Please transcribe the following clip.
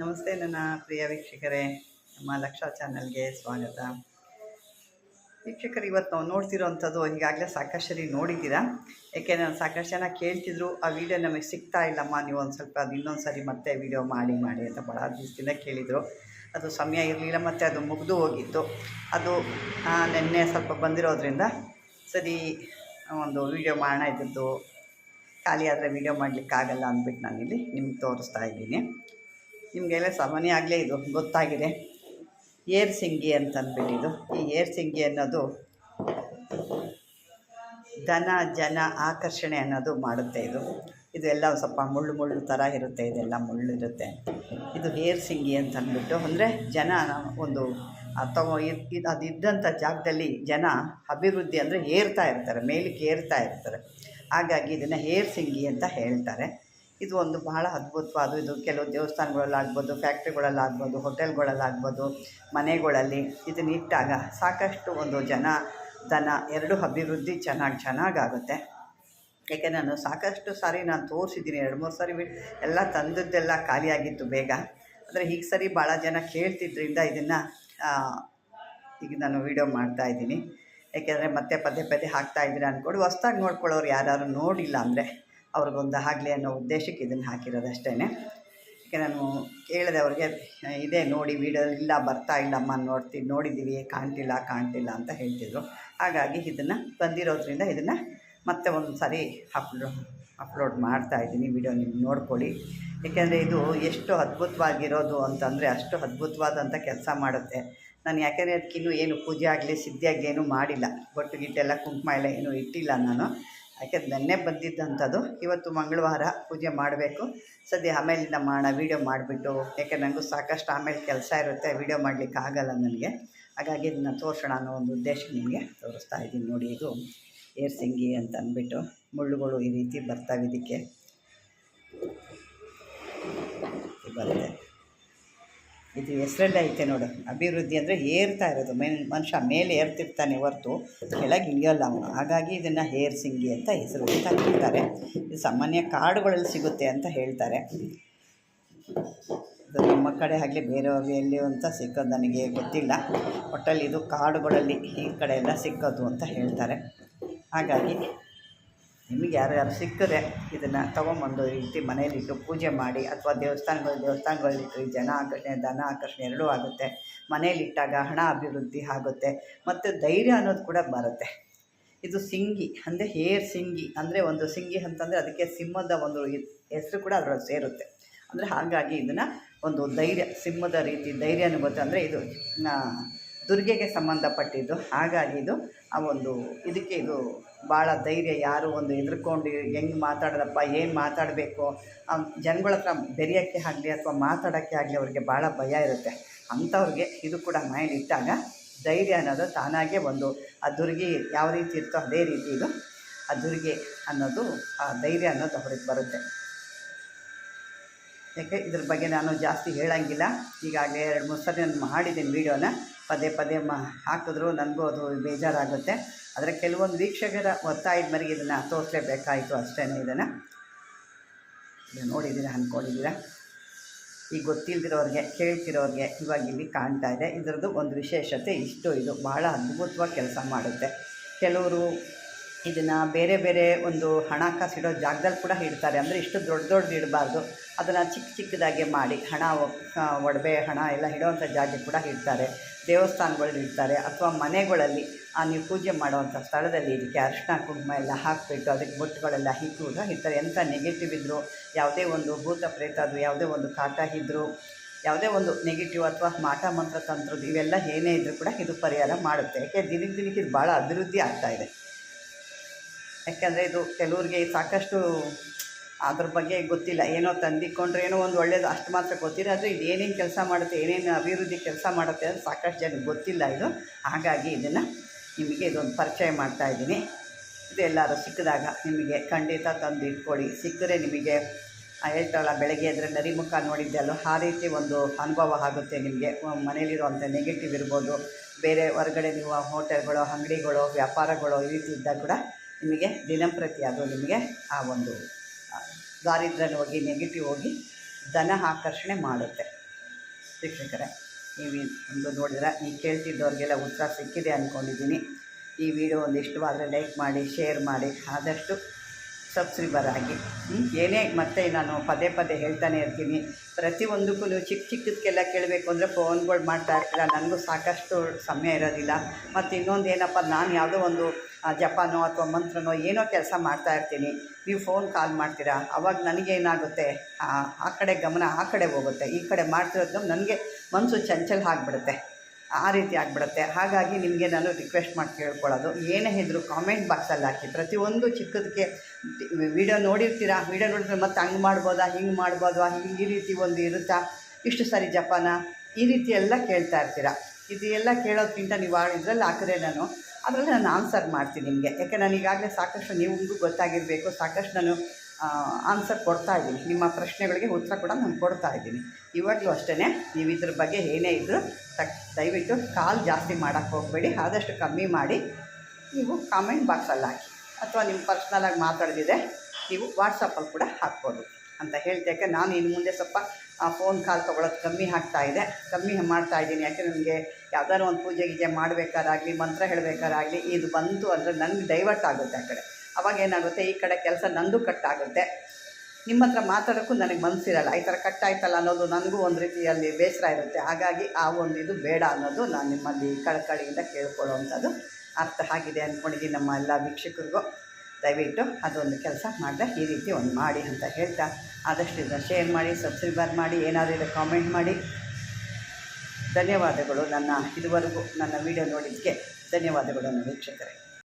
ನಮಸ್ತೆ ನನ್ನ ಪ್ರಿಯ ವೀಕ್ಷಕರೇ, ನಮ್ಮ ಲಕ್ಷ ಚಾನಲ್ಗೆ ಸ್ವಾಗತ. ವೀಕ್ಷಕರು, ಇವತ್ತು ನಾವು ನೋಡ್ತಿರೋವಂಥದ್ದು ಈಗಾಗಲೇ ಸಾಕಷ್ಟು ಸರಿ ನೋಡಿದ್ದೀರಾ? ಯಾಕೆಂದರೆ ನಾನು ಸಾಕಷ್ಟು ಜನ ಕೇಳ್ತಿದ್ರು, ಆ ವಿಡಿಯೋ ನಮಗೆ ಸಿಗ್ತಾ ಇಲ್ಲಮ್ಮ, ನೀವು ಒಂದು ಸ್ವಲ್ಪ ಅದು ಇನ್ನೊಂದು ಸರಿ ಮತ್ತೆ ವಿಡಿಯೋ ಮಾಡಿ ಮಾಡಿ ಅಂತ ಭಾಳ ದಿವಸದಿಂದ ಕೇಳಿದರು. ಅದು ಸಮಯ ಇರಲಿಲ್ಲ ಮತ್ತು ಅದು ಮುಗಿದು ಹೋಗಿತ್ತು. ಅದು ನಿನ್ನೆ ಸ್ವಲ್ಪ ಬಂದಿರೋದ್ರಿಂದ ಸರಿ, ಒಂದು ವಿಡಿಯೋ ಮಾಡೋಣ ಇದ್ದದ್ದು. ಖಾಲಿ ಆದರೆ ವಿಡಿಯೋ ಮಾಡಲಿಕ್ಕಾಗಲ್ಲ ಅಂದ್ಬಿಟ್ಟು ನಾನಿಲ್ಲಿ ನಿಮ್ಗೆ ತೋರಿಸ್ತಾ ಇದ್ದೀನಿ. ನಿಮಗೆಲ್ಲ ಸಾಮಾನ್ಯ ಆಗಲೇ ಇದು ಗೊತ್ತಾಗಿದೆ. ಏರ್ ಸಿಂಗಿ ಅಂತ ಅಂದ್ಬಿಟ್ಟಿದ್ದು ಈ ಏರ್ ಸಿಂಗಿ ಅನ್ನೋದು ಧನ, ಜನ ಆಕರ್ಷಣೆ ಅನ್ನೋದು ಮಾಡುತ್ತೆ ಇದು. ಇದು ಎಲ್ಲ ಸ್ವಲ್ಪ ಮುಳ್ಳು ಮುಳ್ಳು ಥರ ಇರುತ್ತೆ, ಇದೆಲ್ಲ ಮುಳ್ಳು ಇರುತ್ತೆ. ಇದು ಏರ್ ಸಿಂಗಿ ಅಂತ ಅಂದ್ಬಿಟ್ಟು ಅಂದರೆ ಜನ ಒಂದು ಅಥವಾ ಇದು ಅದು ಇದ್ದಂಥ ಜಾಗದಲ್ಲಿ ಜನ ಅಭಿವೃದ್ಧಿ ಅಂದರೆ ಏರ್ತಾ ಇರ್ತಾರೆ, ಮೇಲಕ್ಕೆ ಏರ್ತಾ ಇರ್ತಾರೆ. ಹಾಗಾಗಿ ಇದನ್ನು ಏರ್ ಸಿಂಗಿ ಅಂತ ಹೇಳ್ತಾರೆ. ಇದು ಒಂದು ಬಹಳ ಅದ್ಭುತವಾದ ಇದು. ಕೆಲವು ದೇವಸ್ಥಾನಗಳಲ್ಲಾಗ್ಬೋದು, ಫ್ಯಾಕ್ಟ್ರಿಗಳಲ್ಲಾಗ್ಬೋದು, ಹೋಟೆಲ್ಗಳಲ್ಲಾಗ್ಬೋದು, ಮನೆಗಳಲ್ಲಿ ಇದನ್ನ ಇಟ್ಟಾಗ ಸಾಕಷ್ಟು ಒಂದು ಜನ ದನ ಎರಡು ಅಭಿವೃದ್ಧಿ ಚೆನ್ನಾಗಿ ಚೆನ್ನಾಗಾಗುತ್ತೆ ಯಾಕೆ ನಾನು ಸಾಕಷ್ಟು ಸಾರಿ ನಾನು ತೋರಿಸಿದ್ದೀನಿ, ಎರಡು ಮೂರು ಸಾರಿ ಎಲ್ಲ ತಂದದ್ದೆಲ್ಲ ಖಾಲಿಯಾಗಿತ್ತು ಬೇಗ. ಅಂದರೆ ಈಗ ಸರಿ ಭಾಳ ಜನ ಕೇಳ್ತಿದ್ರಿಂದ ಇದನ್ನು ಈಗ ನಾನು ವೀಡಿಯೋ ಮಾಡ್ತಾ ಇದ್ದೀನಿ. ಯಾಕೆಂದರೆ ಮತ್ತೆ ಪದೇ ಪದೇ ಹಾಕ್ತಾ ಅಂದ್ಕೊಂಡು ಹೊಸ್ದಾಗಿ ನೋಡ್ಕೊಳ್ಳೋರು ಯಾರು ನೋಡಿಲ್ಲ ಅಂದರೆ. ಅವ್ರಿಗೊಂದು ಆಗಲಿ ಅನ್ನೋ ಉದ್ದೇಶಕ್ಕೆ ಇದನ್ನು ಹಾಕಿರೋದು ಅಷ್ಟೇ ಯಾಕೆ ನಾನು ಕೇಳಿದೆ ಅವ್ರಿಗೆ ಇದೇ ನೋಡಿ ವೀಡಿಯೋ ಇಲ್ಲ, ಬರ್ತಾ ಇಲ್ಲಮ್ಮ ನೋಡ್ತೀವಿ ನೋಡಿದ್ದೀವಿ, ಕಾಣ್ತಿಲ್ಲ ಕಾಣ್ತಿಲ್ಲ ಅಂತ ಹೇಳ್ತಿದ್ರು. ಹಾಗಾಗಿ ಇದನ್ನು ಬಂದಿರೋದ್ರಿಂದ ಇದನ್ನು ಮತ್ತೆ ಒಂದು ಸಾರಿ ಅಪ್ಲೋ, ಅಪ್ಲೋಡ್ ಮಾಡ್ತಾ ಇದ್ದೀನಿ ವಿಡಿಯೋ ನೀವು ನೋಡ್ಕೊಳ್ಳಿ. ಏಕೆಂದರೆ ಇದು ಎಷ್ಟು ಅದ್ಭುತವಾಗಿರೋದು ಅಂತಂದರೆ ಅಷ್ಟು ಅದ್ಭುತವಾದಂಥ ಕೆಲಸ ಮಾಡುತ್ತೆ. ನಾನು ಯಾಕೆಂದರೆ ಅದಕ್ಕಿನ್ನೂ ಏನು ಪೂಜೆ ಆಗಲಿ ಸಿದ್ಧಿಯಾಗಲಿ ಏನೂ ಮಾಡಿಲ್ಲ. ಬೊಟ್ಟು ಗಿಟ್ಟೆಲ್ಲ ಕುಂಕುಮ ಎಲ್ಲ ಏನೂ ಇಟ್ಟಿಲ್ಲ ನಾನು. ಯಾಕೆ ನೆನ್ನೆ ಬಂದಿದ್ದಂಥದ್ದು, ಇವತ್ತು ಮಂಗಳವಾರ ಪೂಜೆ ಮಾಡಬೇಕು. ಸದ್ಯ ಆಮೇಲಿಂದ ಮಾಡ ವೀಡಿಯೋ ಮಾಡಿಬಿಟ್ಟು. ಯಾಕೆ ನನಗೂ ಸಾಕಷ್ಟು ಆಮೇಲೆ ಕೆಲಸ ಇರುತ್ತೆ ವೀಡಿಯೋ ಮಾಡಲಿಕ್ಕೆ ಆಗಲ್ಲ ನನಗೆ. ಹಾಗಾಗಿ ಇದನ್ನು ತೋರಿಸೋಣ ಅನ್ನೋ ಒಂದು ಉದ್ದೇಶ ನಿಮಗೆ ತೋರಿಸ್ತಾ ಇದ್ದೀನಿ ನೋಡಿ ಇದು. ಏರ್ಸಿಂಗಿ ಅಂತ ಅಂದ್ಬಿಟ್ಟು ಮುಳ್ಳುಗಳು ಈ ರೀತಿ ಬರ್ತಾವೆ ಇದಕ್ಕೆ. ಇದು ಬರುತ್ತೆ. ಇದು ಹೆಸರಲ್ಲೇ ಐತೆ ನೋಡು. ಅಭಿವೃದ್ಧಿ ಅಂದರೆ ಏರ್ತಾ ಇರೋದು. ಮೇನ್ ಮನುಷ್ಯ ಮೇಲೆ ಏರ್ತಿರ್ತಾನೆ ಹೊರತು ಕೆಳಗೆ ಇಳಿಯೋಲ್ಲ ಅವನು. ಹಾಗಾಗಿ ಇದನ್ನು ಹೇರ್ ಸಿಂಗಿ ಅಂತ ಹೆಸರು ಅಂತ ಹೇಳ್ತಾರೆ ಇದು ಸಾಮಾನ್ಯ ಕಾಡುಗಳಲ್ಲಿ ಸಿಗುತ್ತೆ ಅಂತ ಹೇಳ್ತಾರೆ. ಇದು ನಮ್ಮ ಕಡೆ ಆಗಲಿ ಬೇರೆಯವ್ರಿಗೆ ಎಲ್ಲಿ ಅಂತ ಸಿಕ್ಕೋದು ನನಗೆ ಗೊತ್ತಿಲ್ಲ. ಒಟ್ಟಲ್ಲಿ ಇದು ಕಾಡುಗಳಲ್ಲಿ ಈ ಕಡೆ ಎಲ್ಲ ಸಿಕ್ಕೋದು ಅಂತ ಹೇಳ್ತಾರೆ. ಹಾಗಾಗಿ ನಿಮಗೆ ಯಾರ್ಯಾರು ಸಿಕ್ಕಿದ್ರೆ ಇದನ್ನು ತೊಗೊಂಬಂದು ರೀತಿ ಮನೇಲಿಟ್ಟು ಪೂಜೆ ಮಾಡಿ ಅಥವಾ ದೇವಸ್ಥಾನಗಳು ದೇವಸ್ಥಾನಗಳಲ್ಲಿಟ್ಟು ಈ ಜನ ಆಕರ್ಷಣೆ, ಧನ ಆಕರ್ಷಣೆ ಎರಡೂ ಆಗುತ್ತೆ. ಮನೇಲಿಟ್ಟಾಗ ಹಣ ಅಭಿವೃದ್ಧಿ ಆಗುತ್ತೆ ಮತ್ತು ಧೈರ್ಯ ಅನ್ನೋದು ಕೂಡ ಬರುತ್ತೆ. ಇದು ಸಿಂಗಿ, ಅಂದರೆ ಹೇರ್ ಸಿಂಗಿ, ಅಂದರೆ ಒಂದು ಸಿಂಗಿ ಅಂತಂದರೆ ಅದಕ್ಕೆ ಸಿಂಹದ ಒಂದು ಹೆಸರು ಕೂಡ ಅದರೊಳಗೆ ಸೇರುತ್ತೆ. ಅಂದರೆ ಹಾಗಾಗಿ ಇದನ್ನು ಒಂದು ಧೈರ್ಯ, ಸಿಂಹದ ರೀತಿ ಧೈರ್ಯ ಅನ್ನೋದು ಅಂದರೆ ಇದು ದುರ್ಗೆಗೆ ಸಂಬಂಧಪಟ್ಟಿದ್ದು. ಹಾಗಾಗಿ ಇದು ಆ ಒಂದು ಇದಕ್ಕೆ ಇದು ಭಾಳ ಧೈರ್ಯ, ಯಾರು ಒಂದು ಹೆದರ್ಕೊಂಡು ಹೆಂಗೆ ಮಾತಾಡೋದಪ್ಪ, ಏನು ಮಾತಾಡಬೇಕು? ಜನಗಳ ಹತ್ರ ಬೆರೆಯೋಕ್ಕೆ ಆಗಲಿ ಅಥವಾ ಮಾತಾಡೋಕ್ಕೆ ಆಗಲಿ ಅವ್ರಿಗೆ ಭಾಳ ಭಯ ಇರುತ್ತೆ. ಅಂಥವ್ರಿಗೆ ಇದು ಕೂಡ ಮೈಂಡ್ ಇಟ್ಟಾಗ ಧೈರ್ಯ ಅನ್ನೋದು ತಾನಾಗೆ ಒಂದು, ಆ ದುರ್ಗಿ ಯಾವ ರೀತಿ ಇರ್ತೋ ಅದೇ ರೀತಿ ಇದು, ಆ ದುರ್ಗೆ ಅನ್ನೋದು, ಆ ಧೈರ್ಯ ಅನ್ನೋದು ಅವ್ರಿಗೆ ಬರುತ್ತೆ. ಯಾಕೆ ಇದ್ರ ಬಗ್ಗೆ ನಾನು ಜಾಸ್ತಿ ಹೇಳೋಂಗಿಲ್ಲ. ಈಗಾಗಲೇ ಎರಡು, ಮೂರು ಸರಿ ನಾನು ಮಾಡಿದ್ದೀನಿ ವೀಡಿಯೋನ. ಪದೇ ಪದೇ ಮಾ ಹಾಕಿದ್ರು ನನಗೂ ಅದು ಬೇಜಾರಾಗುತ್ತೆ. ಆದರೆ ಕೆಲವೊಂದು ವೀಕ್ಷಕರ ಒತ್ತಾಯದ ಮರಿಗೆ ಇದನ್ನು ತೋರಿಸಲೇಬೇಕಾಯಿತು ಅಷ್ಟೇ ಇದನ್ನು ಇದು ನೋಡಿದ್ದೀರಾ, ಅಂದ್ಕೊಂಡಿದ್ದೀರಾ? ಈಗ ಗೊತ್ತಿಲ್ದಿರೋರಿಗೆ, ಕೇಳ್ತಿರೋರಿಗೆ ಇವಾಗ ಇಲ್ಲಿ ಕಾಣ್ತಾ ಇದೆ. ಇದರದ್ದು ಒಂದು ವಿಶೇಷತೆ ಇಷ್ಟು. ಇದು ಭಾಳ ಅದ್ಭುತವಾಗಿ ಕೆಲಸ ಮಾಡುತ್ತೆ. ಕೆಲವರು ಇದನ್ನು ಬೇರೆ ಬೇರೆ ಒಂದು ಹಣಕಾಸು ಇಡೋ ಜಾಗದಲ್ಲಿ ಕೂಡ ಇಡ್ತಾರೆ. ಅಂದರೆ ಇಷ್ಟು ದೊಡ್ಡ ದೊಡ್ಡದು ಇಡಬಾರ್ದು. ಅದನ್ನು ಚಿಕ್ಕ ಚಿಕ್ಕದಾಗೆ ಮಾಡಿ ಹಣ ಒಡವೆ, ಹಣ ಎಲ್ಲ ಇಡೋವಂಥ ಜಾಗಕ್ಕೆ ಕೂಡ ಇಡ್ತಾರೆ. ದೇವಸ್ಥಾನಗಳಲ್ಲಿ ಇಡ್ತಾರೆ. ಅಥವಾ ಮನೆಗಳಲ್ಲಿ, ಆ, ನೀವು ಪೂಜೆ ಮಾಡುವಂಥ ಸ್ಥಳದಲ್ಲಿ ಇದಕ್ಕೆ ಅರಿಶಿನ ಕುಂಕುಮ ಎಲ್ಲ ಹಾಕಿಬಿಟ್ಟು ಅದಕ್ಕೆ ಬೊಟ್ಟುಗಳೆಲ್ಲ ಕೂಡ ಇರ್ತಾರೆ ಎಂಥ ನೆಗೆಟಿವ್ ಇದ್ದರೂ ಯಾವುದೇ ಒಂದು ಭೂತ ಪ್ರೇತ ಅದು ಯಾವುದೇ ಒಂದು ಕಾಟ ಇದ್ದರೂ ಯಾವುದೇ ಒಂದು ನೆಗೆಟಿವ್ ಅಥವಾ ಮಾಟ, ಮಂತ್ರ, ತಂತ್ರದ್ದು ಇವೆಲ್ಲ ಏನೇ ಇದ್ದರೂ ಕೂಡ ಇದು ಪರಿಹಾರ ಮಾಡುತ್ತೆ. ಯಾಕೆ? ದಿನಕ್ಕೆ ದಿನಕ್ಕೆ ಇದು ಭಾಳ ಅಭಿವೃದ್ಧಿ ಆಗ್ತಾ ಇದೆ. ಯಾಕೆಂದರೆ ಇದು ಕೆಲವ್ರಿಗೆ ಸಾಕಷ್ಟು ಅದ್ರ ಬಗ್ಗೆ ಗೊತ್ತಿಲ್ಲ. ಏನೋ ತಂದಿಕೊಂಡ್ರೆ ಏನೋ ಒಂದು ಒಳ್ಳೇದು, ಅಷ್ಟು ಮಾತ್ರ ಗೊತ್ತಿಲ್ಲ. ಆದರೆ ಇದು ಏನೇನು ಕೆಲಸ ಮಾಡುತ್ತೆ, ಏನೇನು ಅಭಿವೃದ್ಧಿ ಕೆಲಸ ಮಾಡುತ್ತೆ ಅಂತ ಸಾಕಷ್ಟು ಜನಕ್ಕೆ ಗೊತ್ತಿಲ್ಲ ಇದು. ಹಾಗಾಗಿ ಇದನ್ನು ನಿಮಗೆ ಇದೊಂದು ಪರಿಚಯ ಮಾಡ್ತಾ ಇದ್ದೀನಿ. ಇದು ಎಲ್ಲರೂ ಸಿಕ್ಕಿದಾಗ ನಿಮಗೆ ಖಂಡಿತ ತಂದು ಇಟ್ಕೊಳ್ಳಿ ಸಿಕ್ಕರೆ ನಿಮಗೆ ಹೇಳ್ತಾಳ ಬೆಳಗ್ಗೆ ಎದ್ರೆ ನರಿಮುಖ ನೋಡಿದ್ದೆ ಅಲ್ಲೋ ಆ ರೀತಿ ಒಂದು ಅನುಭವ ಆಗುತ್ತೆ ನಿಮಗೆ. ಮನೇಲಿರುವಂಥ ನೆಗೆಟಿವ್ ಇರ್ಬೋದು, ಬೇರೆ ಹೊರಗಡೆ ನೀವು ಹೋಟೆಲ್ಗಳು ಅಂಗಡಿಗಳು, ವ್ಯಾಪಾರಗಳು ಈ ರೀತಿ ಇದ್ದಾಗ ಕೂಡ ನಿಮಗೆ ದಿನಂಪ್ರತಿ ಅದು ನಿಮಗೆ ಆ ಒಂದು ದಾರಿದ್ರ್ಯ ಹೋಗಿ ನೆಗೆಟಿವ್ ಹೋಗಿ ಧನ ಆಕರ್ಷಣೆ ಮಾಡುತ್ತೆ. ಶಿಕ್ಷಕರೇ ನೀವು ಒಂದು ನೋಡಿದ್ರೆ ಈ ಕೇಳ್ತಿದ್ದವ್ರಿಗೆಲ್ಲ ಉತ್ಸಾಹ ಸಿಕ್ಕಿದೆ ಅಂದ್ಕೊಂಡಿದ್ದೀನಿ ಈ ವಿಡಿಯೋ ಒಂದು ಇಷ್ಟವಾದರೆ ಲೈಕ್ ಮಾಡಿ, ಶೇರ್ ಮಾಡಿ, ಆದಷ್ಟು ಸಬ್ಸ್ಕ್ರೈಬರ್ ಆಗಿ? ಏನೇ ಮತ್ತೆ ನಾನು ಪದೇ ಪದೇ ಹೇಳ್ತಾನೆ ಇರ್ತೀನಿ. ಪ್ರತಿಯೊಂದಕ್ಕೂ ಚಿಕ್ಕ ಚಿಕ್ಕದಕ್ಕೆಲ್ಲ ಕೇಳಬೇಕು ಅಂದರೆ ಫೋನ್ಗಳು ಮಾಡ್ತಾ ಇರ್ತೀರ. ನನಗೂ ಸಾಕಷ್ಟು ಸಮಯ ಇರೋದಿಲ್ಲ. ಮತ್ತು ಇನ್ನೊಂದು ಏನಪ್ಪ, ನಾನು ಯಾವುದೋ ಒಂದು ಜಪಾನೋ ಅಥವಾ ಮಂತ್ರನೋ ಏನೋ ಕೆಲಸ ಮಾಡ್ತಾ ಇರ್ತೀನಿ. ನೀವು ಫೋನ್ ಕಾಲ್ ಮಾಡ್ತೀರಾ? ಅವಾಗ ನನಗೇನಾಗುತ್ತೆ ಆ ಕಡೆ ಗಮನ ಆ ಕಡೆ ಹೋಗುತ್ತೆ. ಈ ಕಡೆ ಮಾಡ್ತಿರೋದು ನನಗೆ ಮನಸ್ಸು ಚಂಚಲ ಆಗಿಬಿಡುತ್ತೆ. ಆ ರೀತಿ ಆಗಿಬಿಡುತ್ತೆ. ಹಾಗಾಗಿ ನಿಮಗೆ ನಾನು ರಿಕ್ವೆಸ್ಟ್ ಮಾಡಿ ಕೇಳ್ಕೊಳ್ಳೋದು. ಏನೇ ಇದ್ದರೂ ಕಾಮೆಂಟ್ ಬಾಕ್ಸಲ್ಲಿ ಹಾಕಿ. ಪ್ರತಿಯೊಂದು ಚಿಕ್ಕದಕ್ಕೆ ವಿಡಿಯೋ ನೋಡಿರ್ತೀರಾ? ವಿಡಿಯೋ ನೋಡಿದ್ರೆ ಮತ್ತೆ ಹಂಗೆ ಮಾಡ್ಬೋದಾ? ಹಿಂಗೆ ಮಾಡ್ಬೋದಾ? ಹಿಂಗೆ ಈ ರೀತಿ ಒಂದು ಇರುತ್ತಾ? ಇಷ್ಟು ಸರಿ ಜಪಾನ? ಈ ರೀತಿ ಎಲ್ಲ ಕೇಳ್ತಾ ಇರ್ತೀರ? ಇದು ಎಲ್ಲ ಕೇಳೋದ್ಕಿಂತ ನೀವು ಇದರಲ್ಲಿ ಹಾಕಿದ್ರೆ ನಾನು ಅದರಲ್ಲಿ ನಾನು ಆನ್ಸರ್ ಮಾಡ್ತೀನಿ ನಿಮಗೆ. ಯಾಕೆ ನಾನು ಈಗಾಗಲೇ ಸಾಕಷ್ಟು ನಿಮಗೂ ಗೊತ್ತಾಗಿರಬೇಕು. ಸಾಕಷ್ಟು ನಾನು ಆನ್ಸರ್ ಕೊಡ್ತಾ ಇದ್ದೀನಿ. ನಿಮ್ಮ ಪ್ರಶ್ನೆಗಳಿಗೆ ಉತ್ತರ ಕೂಡ ನಾನು ಕೊಡ್ತಾ ಇದ್ದೀನಿ. ಇವಾಗಲೂ ಅಷ್ಟೇ ನೀವು ಇದ್ರ ಬಗ್ಗೆ ಏನೇ ಇದ್ದರೂ ತಕ್, ದಯವಿಟ್ಟು ಕಾಲ್ ಜಾಸ್ತಿ ಮಾಡೋಕ್ಕೆ ಹೋಗಬೇಡಿ, ಆದಷ್ಟು ಕಮ್ಮಿ ಮಾಡಿ. ನೀವು ಕಾಮೆಂಟ್ ಬಾಕ್ಸಲ್ಲಿ ಹಾಕಿ. ಅಥವಾ ನಿಮ್ಮ ಪರ್ಸ್ನಲಾಗಿ ಮಾತಾಡ್ದಿದೆ ನೀವು ವಾಟ್ಸಪ್ಪಲ್ಲಿ ಕೂಡ ಹಾಕ್ಬೋದು. ಅಂತ ಹೇಳ್ತೇಕೆ, ನಾನು ಇನ್ನು ಮುಂದೆ ಸ್ವಲ್ಪ ಫೋನ್ ಕಾಲ್ ತೊಗೊಳೋದು ಕಮ್ಮಿ ಆಗ್ತಾ ಇದೆ. ಕಮ್ಮಿ ಮಾಡ್ತಾ ಇದ್ದೀನಿ. ಯಾಕೆ ನನಗೆ ಯಾವ್ದಾದ್ರು ಒಂದು ಪೂಜೆ ಗೀಜೆ ಮಾಡಬೇಕಾರಾಗಲಿ ಮಂತ್ರ ಹೇಳಬೇಕಾರಾಗಲಿ ಇದು ಬಂತು ಅಂದರೆ ನನಗೆ ಡೈವರ್ಟ್ ಆಗುತ್ತೆ ಆ ಕಡೆ. ಅವಾಗ ಏನಾಗುತ್ತೆ? ಈ ಕಡೆ ಕೆಲಸ ನಂದು ಕಟ್ಟಾಗುತ್ತೆ. ನಿಮ್ಮ ಹತ್ರ ಮಾತಾಡೋಕ್ಕೂ ನನಗೆ ಮನಸ್ಸಿರಲ್ಲ ಈ ಥರ ಕಟ್ಟಾಯ್ತಲ್ಲ ಅನ್ನೋದು ನನಗೂ ಒಂದು ರೀತಿಯಲ್ಲಿ ಬೇಸರ ಇರುತ್ತೆ. ಹಾಗಾಗಿ ಆ ಒಂದು ಇದು ಬೇಡ ಅನ್ನೋದು ನಾನು ನಿಮ್ಮಲ್ಲಿ ಕಳಕಳಿಯಿಂದ ಕೇಳ್ಕೊಳ್ಳೋವಂಥದ್ದು ಅರ್ಥ ಆಗಿದೆ ಅಂದ್ಕೊಂಡಿದ್ದೀನಿ ನಮ್ಮ ಎಲ್ಲ ವೀಕ್ಷಕರಿಗೂ. ದಯವಿಟ್ಟು ಅದೊಂದು ಕೆಲಸ ಮಾಡಿದೆ, ಈ ರೀತಿ ಒಂದು ಮಾಡಿ ಅಂತ ಹೇಳ್ತಾ ಆದಷ್ಟು ಇದನ್ನು ಶೇರ್ ಮಾಡಿ ಸಬ್ಸ್ಕ್ರೈಬರ್ ಮಾಡಿ, ಏನಾದರೂ ಇದೆ ಕಾಮೆಂಟ್ ಮಾಡಿ. ಧನ್ಯವಾದಗಳು ನನ್ನ ಇದುವರೆಗೂ ನನ್ನ ವಿಡಿಯೋ ನೋಡಿದ್ದಕ್ಕೆ. ಧನ್ಯವಾದಗಳು ನನ್ನ ವೀಕ್ಷಕರೇ.